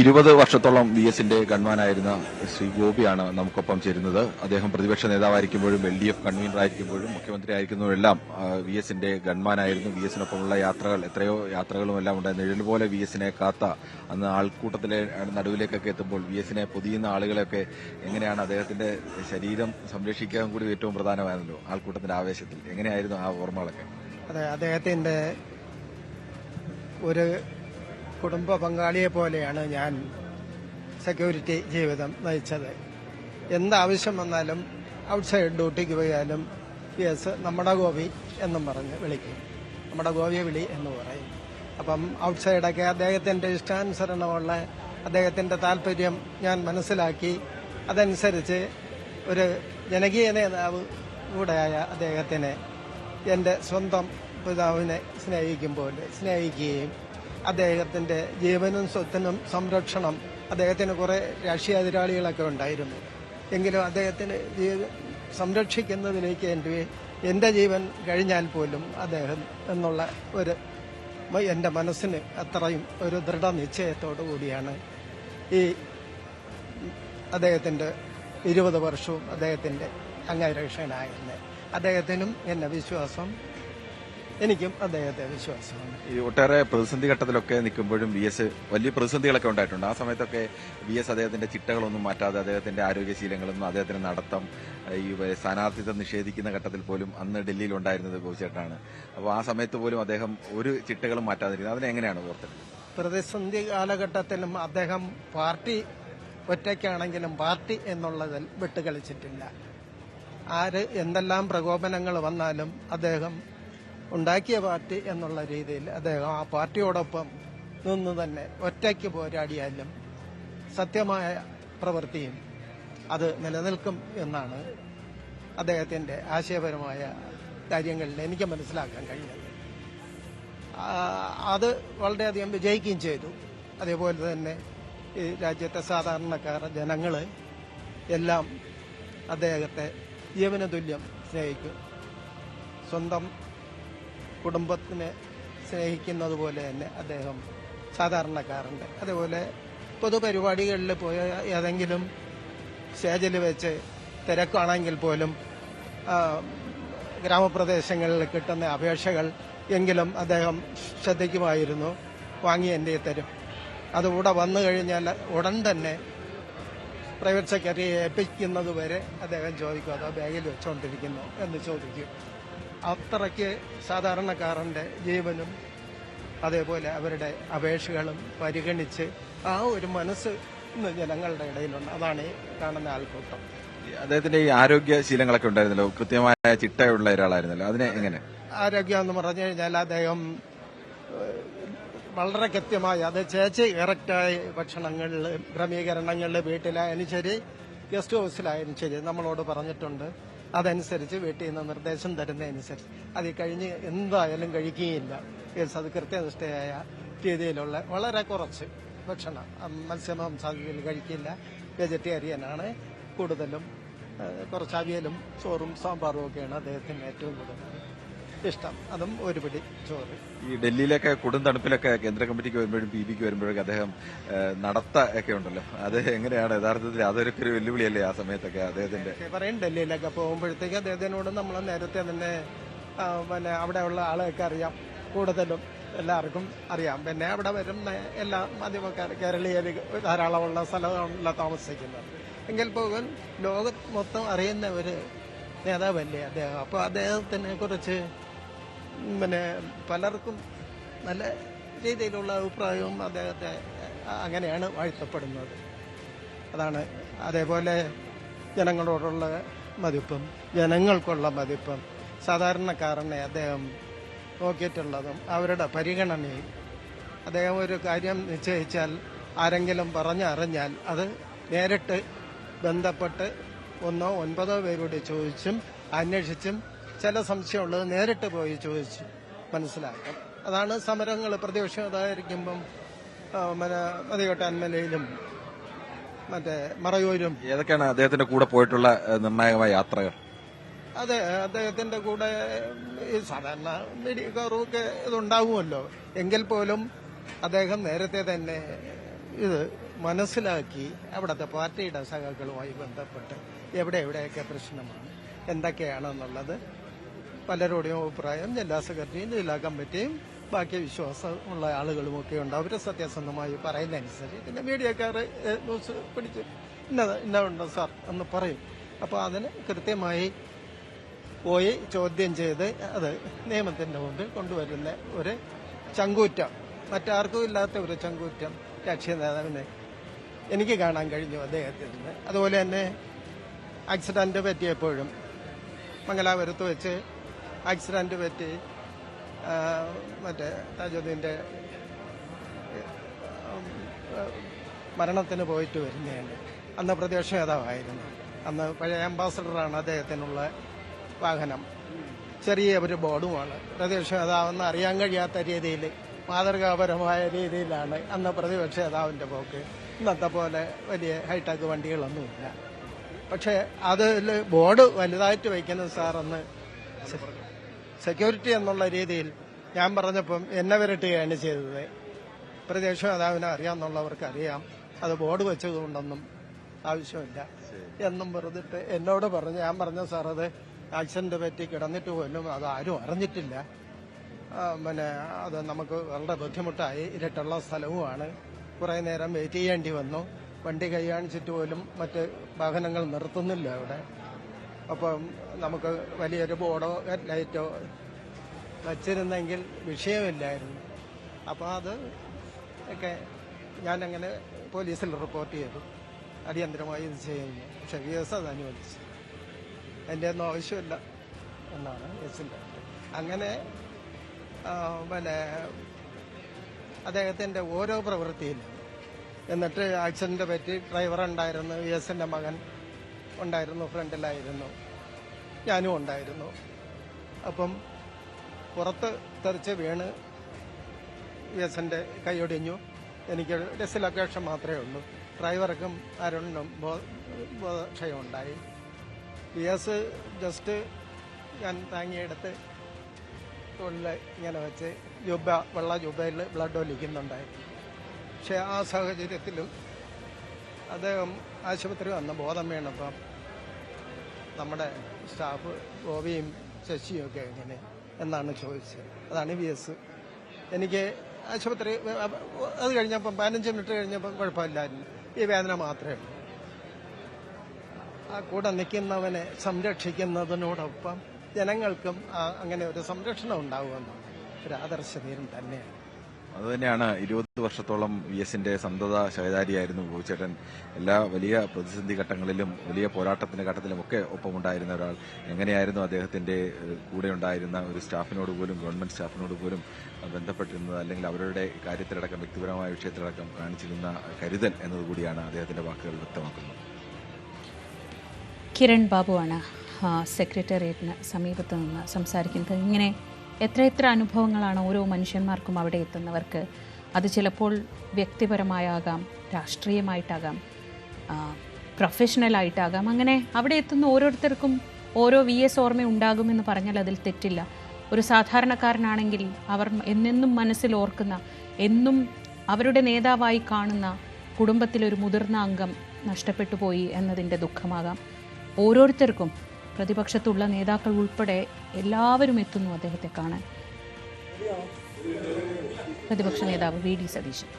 ഇരുപത് വർഷത്തോളം വി എസിന്റെ ഗൺമാനായിരുന്ന ശ്രീ ഗോപിയാണ് നമുക്കൊപ്പം ചേരുന്നത്. അദ്ദേഹം പ്രതിപക്ഷ നേതാവായിരിക്കുമ്പോഴും എൽ ഡി എഫ് കൺവീനർ ആയിരിക്കുമ്പോഴും മുഖ്യമന്ത്രി ആയിരിക്കുമ്പോഴെല്ലാം വി എസിന്റെ ഗൺമാനായിരുന്നു. വി എസിനൊപ്പമുള്ള യാത്രകൾ എത്രയോ യാത്രകളും എല്ലാം ഉണ്ട്. നിഴൽ പോലെ വി എസിനെ കാത്ത അന്ന് ആൾക്കൂട്ടത്തിലെ നടുവിലേക്കൊക്കെ എത്തുമ്പോൾ വി എസിനെ പൊതിയുന്ന ആളുകളെയൊക്കെ എങ്ങനെയാണ് അദ്ദേഹത്തിന്റെ ശരീരം സംരക്ഷിക്കാൻ കൂടി ഏറ്റവും പ്രധാനമായിരുന്നല്ലോ ആൾക്കൂട്ടത്തിന്റെ ആവേശത്തിൽ? എങ്ങനെയായിരുന്നു ആ ഓർമ്മകളൊക്കെ? അതെ അദ്ദേഹത്തിന്റെ ഒരു കുടുംബ പങ്കാളിയെ പോലെയാണ് ഞാൻ സെക്യൂരിറ്റി ജീവിതം നയിച്ചത്. എന്താവശ്യം വന്നാലും ഔട്ട്സൈഡ് ഡ്യൂട്ടിക്ക് പോയാലും യെസ് നമ്മുടെ ഗോപി എന്നും പറഞ്ഞ് വിളിക്കും. നമ്മുടെ ഗോപിയെ വിളി എന്ന് പറയും. അപ്പം ഔട്ട്സൈഡൊക്കെ അദ്ദേഹത്തിന്റെ ഇഷ്ടാനുസരണമുള്ള അദ്ദേഹത്തിന്റെ താല്പര്യം ഞാൻ മനസ്സിലാക്കി. അതനുസരിച്ച് ഒരു ജനകീയ നേതാവ് കൂടെയായ അദ്ദേഹത്തിനെ എന്റെ സ്വന്തം പിതാവിനെ സ്നേഹിക്കുമ്പോൾ സ്നേഹിക്കുകയും അദ്ദേഹത്തിന്റെ ജീവനും സ്വത്തിനും സംരക്ഷണം അദ്ദേഹത്തിന് കുറെ രാഷ്ട്രീയ എതിരാളികളൊക്കെ ഉണ്ടായിരുന്നു. എങ്കിലും അദ്ദേഹത്തിന് സംരക്ഷിക്കുന്നതിലേക്ക് എന്റെ എന്റെ ജീവൻ കഴിഞ്ഞാൽ പോലും അദ്ദേഹം എന്നുള്ള ഒരു എന്റെ മനസ്സിന് അത്രയും ഒരു ദൃഢനിശ്ചയത്തോടു കൂടിയാണ് ഈ അദ്ദേഹത്തിന്റെ ഇരുപത് വർഷവും അദ്ദേഹത്തിന്റെ അംഗരക്ഷകനായിരുന്നത് അദ്ദേഹത്തിനും എന്നെ വിശ്വാസം എനിക്കും അദ്ദേഹത്തെ വിശ്വാസമാണ്. ഈ ഒട്ടേറെ പ്രതിസന്ധി ഘട്ടത്തിലൊക്കെ നിൽക്കുമ്പോഴും വി എസ് വലിയ പ്രതിസന്ധികളൊക്കെ ഉണ്ടായിട്ടുണ്ട്. ആ സമയത്തൊക്കെ വി എസ് അദ്ദേഹത്തിന്റെ ചിട്ടകളൊന്നും മാറ്റാതെ അദ്ദേഹത്തിന്റെ ആരോഗ്യശീലങ്ങളൊന്നും അദ്ദേഹത്തിന്റെ നടത്തം ഈ സ്ഥാനാർത്ഥിത്വം നിഷേധിക്കുന്ന ഘട്ടത്തിൽ പോലും അന്ന് ഡൽഹിയിൽ ഉണ്ടായിരുന്നത് ഗോചേട്ടാണ് അപ്പോൾ ആ സമയത്ത് പോലും അദ്ദേഹം ഒരു ചിട്ടകളും മാറ്റാതിരിക്കുന്നത് അതിനെങ്ങനെയാണ് ഓർത്തത് പ്രതിസന്ധി കാലഘട്ടത്തിലും അദ്ദേഹം പാർട്ടി ഒറ്റയ്ക്കാണെങ്കിലും പാർട്ടി എന്നുള്ളതിൽ വിട്ടുകളിച്ചിട്ടില്ല. ആര് എന്തെല്ലാം പ്രകോപനങ്ങൾ വന്നാലും അദ്ദേഹം ഉണ്ടാക്കിയ പാർട്ടി എന്നുള്ള രീതിയിൽ അദ്ദേഹം ആ പാർട്ടിയോടൊപ്പം നിന്ന് തന്നെ ഒറ്റയ്ക്ക് പോരാടിയാലും സത്യമായ പ്രവൃത്തിയും അത് നിലനിൽക്കും എന്നാണ് അദ്ദേഹത്തിന്റെ ആശയപരമായ കാര്യങ്ങളിൽ എനിക്ക് മനസ്സിലാക്കാൻ കഴിഞ്ഞത്. അത് വളരെയധികം വിജയിക്കുകയും ചെയ്തു. അതേപോലെ തന്നെ ഈ രാജ്യത്തെ സാധാരണക്കാർ ജനങ്ങൾ എല്ലാം അദ്ദേഹത്തെ ജീവന തുല്യം സ്നേഹിക്കും. സ്വന്തം കുടുംബത്തിനെ സ്നേഹിക്കുന്നത് പോലെ തന്നെ അദ്ദേഹം സാധാരണക്കാരുണ്ട് അതേപോലെ പൊതുപരിപാടികളിൽ പോയ ഏതെങ്കിലും സ്റ്റേജിൽ വെച്ച് തിരക്കാണെങ്കിൽ പോലും ഗ്രാമപ്രദേശങ്ങളിൽ കിട്ടുന്ന അപേക്ഷകൾ എങ്കിലും അദ്ദേഹം ശ്രദ്ധിക്കുമായിരുന്നു. വാങ്ങി എന്റെ തരും. അത് ഇവിടെ വന്നു കഴിഞ്ഞാൽ ഉടൻ തന്നെ പ്രൈവറ്റ് സെക്രട്ടറിയെ ഏൽപ്പിക്കുന്നത് വരെ അദ്ദേഹം ചോദിക്കും അതോ ബാഗിൽ വെച്ചുകൊണ്ടിരിക്കുന്നു എന്ന് ചോദിക്കും. അത്രയ്ക്ക് സാധാരണക്കാരന്റെ ജീവനും അതേപോലെ അവരുടെ അപേക്ഷകളും പരിഗണിച്ച് ആ ഒരു മനസ്സ് ഇന്ന് ജനങ്ങളുടെ ഇടയിലുണ്ട്. അതാണ് ഈ കാണുന്ന ആൾക്കൂട്ടം. അദ്ദേഹത്തിന്റെ ഈ ആരോഗ്യ ആരോഗ്യശീലങ്ങളൊക്കെ ഉണ്ടായിരുന്നല്ലോ? കൃത്യമായ ചിട്ടയുള്ള ഒരാളായിരുന്നല്ലോ. അതിനെ എങ്ങനെ? ആരോഗ്യം എന്ന് പറഞ്ഞു കഴിഞ്ഞാൽ അദ്ദേഹം വളരെ കൃത്യമായി അത് ചേച്ചി കറക്റ്റായി ഭക്ഷണങ്ങളിൽ ക്രമീകരണങ്ങളിൽ വീട്ടിലായാലും ശരി ഗസ്റ്റ് ഹൗസിലായാലും ശരി നമ്മളോട് പറഞ്ഞിട്ടുണ്ട്. അതനുസരിച്ച് വീട്ടിൽ നിന്ന് നിർദ്ദേശം തരുന്നതനുസരിച്ച്. അത് കഴിഞ്ഞ് എന്തായാലും കഴിക്കുകയില്ല. അത് കൃത്യനിഷ്ഠയായ രീതിയിലുള്ള വളരെ കുറച്ച് ഭക്ഷണം മത്സ്യമാംസാദികൾ കഴിക്കില്ല. വെജിറ്റേറിയനാണ് കൂടുതലും കുറച്ച് അവിയലും ചോറും സാമ്പാറും ഒക്കെയാണ് അദ്ദേഹത്തിന് ഏറ്റവും കൂടുതൽ. ഇഷ്ടം. അതും ഒരു പിടി ചോറ് ഈ ഡൽഹിയിലൊക്കെ കൊടും തണുപ്പിലൊക്കെ കേന്ദ്ര കമ്മിറ്റിക്ക് വരുമ്പോഴും പി ബിക്ക് വരുമ്പോഴൊക്കെ അദ്ദേഹം നടത്ത ഒക്കെ ഉണ്ടല്ലോ. അത് എങ്ങനെയാണ്? യഥാർത്ഥത്തിൽ അതൊരു ഒരു വെല്ലുവിളിയല്ലേ ആ സമയത്തൊക്കെ അദ്ദേഹത്തിന്റെ? പറയും ഡൽഹിയിലൊക്കെ പോകുമ്പോഴത്തേക്ക് അദ്ദേഹത്തിനോട് നമ്മൾ നേരത്തെ തന്നെ പിന്നെ അവിടെയുള്ള ആളെയൊക്കെ അറിയാം. കൂടുതലും എല്ലാവർക്കും അറിയാം. പിന്നെ അവിടെ വരുന്ന എല്ലാ മാധ്യമക്കാർ കേരളീയർ ധാരാളമുള്ള സ്ഥലങ്ങളില താമസിക്കുന്നത്. എങ്കിൽ പോലും ലോകം മൊത്തം അറിയുന്ന ഒരു നേതാവല്ലേ അദ്ദേഹം? അപ്പോൾ അദ്ദേഹത്തിനെ കുറിച്ച് പിന്നെ പലർക്കും നല്ല രീതിയിലുള്ള അഭിപ്രായവും അദ്ദേഹത്തെ അങ്ങനെയാണ് വാഴ്ത്തപ്പെടുന്നത്. അതാണ് അതേപോലെ ജനങ്ങളോടുള്ള മതിപ്പും ജനങ്ങൾക്കുള്ള മതിപ്പും. സാധാരണക്കാരനെ അദ്ദേഹം നോക്കിയിട്ടുള്ളതും അവരുടെ പരിഗണനയും അദ്ദേഹം ഒരു കാര്യം നിശ്ചയിച്ചാൽ ആരെങ്കിലും പറഞ്ഞറിഞ്ഞാൽ അത് നേരിട്ട് ബന്ധപ്പെട്ട് ഒന്നോ ഒൻപതോ പേരോട് ചോദിച്ചും അന്വേഷിച്ചും ചില സംശയമുള്ളത് നേരിട്ട് പോയി ചോദിച്ചു മനസ്സിലാക്കാം. അതാണ് സമരങ്ങൾ പ്രതിപക്ഷം അതായിരിക്കുമ്പം ആ, മന മതികെട്ടാൻമലയിലും മറ്റേ മറയൂരും. ഏതൊക്കെയാണ് അദ്ദേഹത്തിന്റെ കൂടെ പോയിട്ടുള്ള നിർണായകമായ യാത്രകൾ? അതെ അദ്ദേഹത്തിന്റെ കൂടെ ഈ സാധാരണ മീഡിയക്കാർക്കൊക്കെ ഇതുണ്ടാകുമല്ലോ എങ്കിൽ പോലും അദ്ദേഹം നേരത്തെ തന്നെ ഇത് മനസ്സിലാക്കി അവിടുത്തെ പാർട്ടിയുടെ സഖാക്കളുമായി ബന്ധപ്പെട്ട് എവിടെ എവിടെയൊക്കെ പ്രശ്നമാണ് എന്തൊക്കെയാണെന്നുള്ളത് പലരുടെയും അഭിപ്രായം ജില്ലാ സെക്രട്ടറിയും ജില്ലാ കമ്മിറ്റിയും ബാക്കി വിശ്വാസമുള്ള ആളുകളും ഒക്കെ ഉണ്ട്. അവരെ സത്യസന്ധമായി പറയുന്നതനുസരിച്ച് പിന്നെ മീഡിയക്കാർ ന്യൂസ് പിടിച്ച് ഇന്നത് ഇന്നുണ്ട് സാർ എന്ന് പറയും. അപ്പോൾ അതിന് കൃത്യമായി പോയി ചോദ്യം ചെയ്ത് അത് നിയമത്തിന്റെ മുമ്പിൽ കൊണ്ടുവരുന്ന ഒരു ചങ്കൂറ്റം മറ്റാർക്കും ഇല്ലാത്ത ഒരു ചങ്കൂറ്റം രാഷ്ട്രീയ നേതാവിനെ എനിക്ക് കാണാൻ കഴിഞ്ഞു അദ്ദേഹത്തിൽ അതുപോലെ തന്നെ ആക്സിഡന്റ് പറ്റിയപ്പോഴും മംഗലാപുരത്ത് വെച്ച് ആക്സിഡന്റ് പറ്റി മറ്റേ താജുദ്ദീന്റെ മരണത്തിന് പോയിട്ട് വരുന്നതാണ് അന്ന് പ്രതിപക്ഷ നേതാവായിരുന്നു അന്ന് പഴയ അംബാസഡറാണ് അദ്ദേഹത്തിനുള്ള വാഹനം. ചെറിയ ഒരു ബോർഡുമാണ്. പ്രതിപക്ഷ നേതാവെന്ന് അറിയാൻ കഴിയാത്ത രീതിയിൽ മാതൃകാപരമായ രീതിയിലാണ് അന്ന് പ്രതിപക്ഷ നേതാവിന്റെ പോക്ക്. ഇന്നത്തെ പോലെ വലിയ ഹൈടെക് വണ്ടികളൊന്നുമില്ല. പക്ഷേ അതിൽ ബോർഡ് വലുതായിട്ട് വയ്ക്കുന്നത് സാറന്ന് സെക്യൂരിറ്റി എന്നുള്ള രീതിയിൽ ഞാൻ പറഞ്ഞപ്പം എന്നെ വിരട്ടുകയാണ് ചെയ്തത്. പ്രദേശം നേതാവിനെ അറിയാമെന്നുള്ളവർക്ക് അറിയാം അത് ബോർഡ് വെച്ചതുകൊണ്ടൊന്നും ആവശ്യമില്ല എന്നും വെറുതിട്ട് എന്നോട് പറഞ്ഞു ഞാൻ പറഞ്ഞ സാർ അത് ആക്സിഡന്റ് പറ്റി കിടന്നിട്ട് പോലും അത് ആരും അറിഞ്ഞിട്ടില്ല. പിന്നെ അത് നമുക്ക് വളരെ ബുദ്ധിമുട്ടായി. ഇരട്ടുള്ള സ്ഥലവുമാണ്. കുറേ നേരം വെയിറ്റ് ചെയ്യേണ്ടി വന്നു. വണ്ടി കൈ കാണിച്ചിട്ട് പോലും മറ്റ് വാഹനങ്ങൾ നിർത്തുന്നില്ല അവിടെ. അപ്പം നമുക്ക് വലിയൊരു ബോർഡോ ലൈറ്റോ വച്ചിരുന്നെങ്കിൽ വിഷയമില്ലായിരുന്നു. അപ്പോൾ അത് ഒക്കെ ഞാനങ്ങനെ പോലീസിൽ റിപ്പോർട്ട് ചെയ്തു. അടിയന്തരമായി ഇത് ചെയ്യുന്നു. പക്ഷെ വി എസ് അത് അനുവദിച്ചു. എന്റെ ഒന്നും ആവശ്യമില്ല എന്നാണ് എസിന്റെ അങ്ങനെ പിന്നെ അദ്ദേഹത്തിന്റെ ഓരോ പ്രവൃത്തിയിലും എന്നിട്ട് ആക്സിഡന്റ് പറ്റി ഡ്രൈവർ ഉണ്ടായിരുന്നു വി എസിന്റെ മകൻ ഉണ്ടായിരുന്നു ഫ്രണ്ടിലായിരുന്നു. ഞാനും ഉണ്ടായിരുന്നു. അപ്പം പുറത്ത് തെറിച്ച് വീണ് എസിന്റെ കൈയൊടിഞ്ഞു. എനിക്ക് ഡിസ്ലൊക്കേഷൻ മാത്രമേ ഉള്ളൂ. ഡ്രൈവർക്കും അരുണിനും ബോ- ബോധക്ഷയം ഉണ്ടായി എസ് ജസ്റ്റ് ഞാൻ താങ്ങിയെടുത്ത് തൊഴിൽ ഇങ്ങനെ വെച്ച് ജുബ വെള്ള ജുബയിൽ ബ്ലഡ് ഒലിക്കുന്നുണ്ടായിരുന്നു പക്ഷേ ആ സാഹചര്യത്തിലും അദ്ദേഹം ആശുപത്രി വന്ന് ബോധം വീണപ്പം നമ്മുടെ സ്റ്റാഫ് ഗോപിയും ശശിയും ഒക്കെ എങ്ങനെ എന്നാണ് ചോദിച്ചത്. അതാണ് വി എസ് എനിക്ക് ആശുപത്രി അത് കഴിഞ്ഞപ്പം പതിനഞ്ച് മിനിറ്റ് കഴിഞ്ഞപ്പം കുഴപ്പമില്ലായിരുന്നു. ഈ വേദന മാത്രമേ ഉള്ളൂ. ആ കൂടെ നിൽക്കുന്നവനെ സംരക്ഷിക്കുന്നതിനോടൊപ്പം ജനങ്ങൾക്കും അങ്ങനെ ഒരു സംരക്ഷണം ഉണ്ടാകുമെന്ന് ഒരു ആദർശ നേരം തന്നെയാണ്. അതുതന്നെയാണ് ഇരുപത് വർഷത്തോളം വി എസിന്റെ സന്തത സഹചാരിയായിരുന്നു ഗോപിച്ചേട്ടൻ എല്ലാ വലിയ പ്രതിസന്ധി ഘട്ടങ്ങളിലും വലിയ പോരാട്ടത്തിന്റെ ഘട്ടത്തിലും ഒക്കെ ഒപ്പമുണ്ടായിരുന്ന ഒരാൾ. എങ്ങനെയായിരുന്നു അദ്ദേഹത്തിന്റെ കൂടെ ഉണ്ടായിരുന്ന ഒരു സ്റ്റാഫിനോട് പോലും ഗവൺമെന്റ് സ്റ്റാഫിനോട് പോലും ബന്ധപ്പെട്ടിരുന്നത്? അല്ലെങ്കിൽ അവരുടെ കാര്യത്തിലടക്കം വ്യക്തിപരമായ വിഷയത്തിലടക്കം കാണിച്ചിരുന്ന കരുതൽ എന്നതുകൂടിയാണ് അദ്ദേഹത്തിന്റെ വാക്കുകൾ വ്യക്തമാക്കുന്നത്. കിരൺ ബാബുവാണ് സെക്രട്ടേറിയറ്റിന് സമീപത്ത് നിന്ന് സംസാരിക്കുന്നത്. ഇങ്ങനെ എത്ര എത്ര അനുഭവങ്ങളാണ് ഓരോ മനുഷ്യന്മാർക്കും അവിടെ എത്തുന്നവർക്ക്? അത് ചിലപ്പോൾ വ്യക്തിപരമായാകാം രാഷ്ട്രീയമായിട്ടാകാം പ്രൊഫഷണലായിട്ടാകാം. അങ്ങനെ അവിടെ എത്തുന്ന ഓരോരുത്തർക്കും ഓരോ വി എസ് ഓർമ്മ ഉണ്ടാകുമെന്ന് പറഞ്ഞാൽ അതിൽ തെറ്റില്ല. ഒരു സാധാരണക്കാരനാണെങ്കിൽ അവർ എന്നെന്നും മനസ്സിൽ ഓർക്കുന്ന എന്നും അവരുടെ നേതാവായി കാണുന്ന കുടുംബത്തിലൊരു മുതിർന്ന അംഗം നഷ്ടപ്പെട്ടു പോയി എന്നതിന്റെ ദുഃഖമാകാം. ഓരോരുത്തർക്കും പ്രതിപക്ഷത്തുള്ള നേതാക്കൾ ഉൾപ്പെടെ എല്ലാവരും എത്തുന്നു അദ്ദേഹത്തെ കാണാൻ. പ്രതിപക്ഷ നേതാവ് വി ഡി സതീശൻ.